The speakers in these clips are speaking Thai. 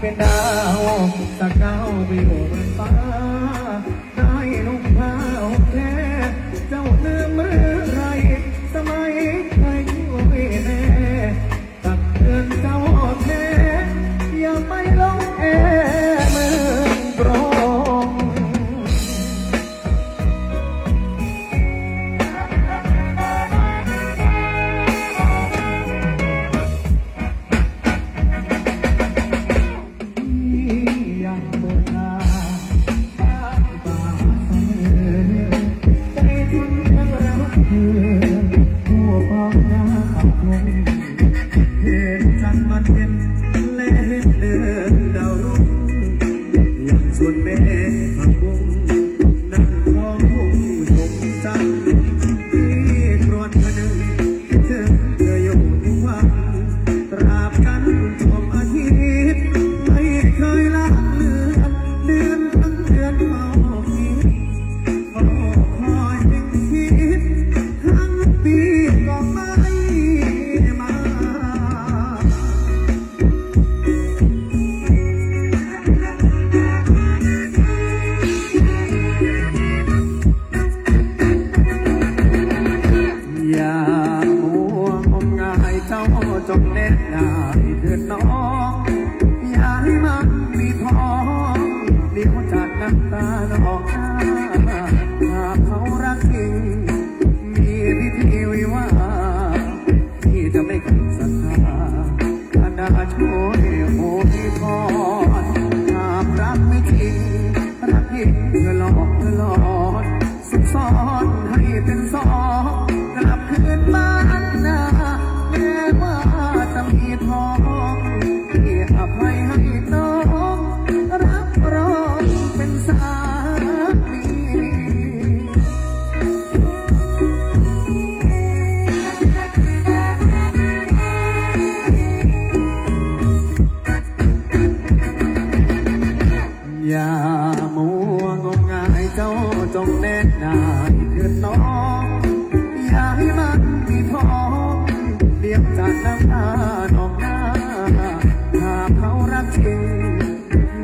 เป็นดาว ก็ไม่มา อย่ามงมายเจ้าจงเน็ตได้เถิดน้องย่าให้มันมีท้อง เดี๋ยวจากน้ำตาหนองหน้า เจ้าจงแน่นายเถิดน้องอย่าให้มันมีท้องเลี้ยงจากน้ำตาดอกหน้าหากเขารักจริง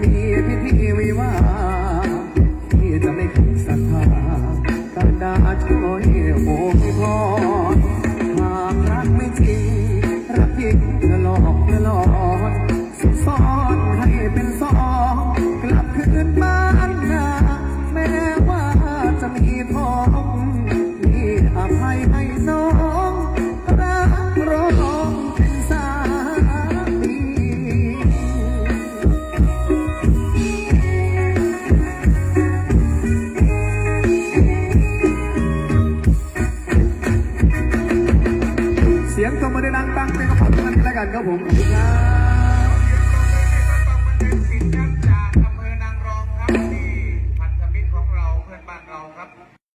มีพิธีวิวาที่จะไม่คิดศรัทธาการดาช่วยโอ้ยพอหากรักไม่จริงรักจริงจะหลอกจะหลอนซ่อนให้เป็นซ่อน กันครับผม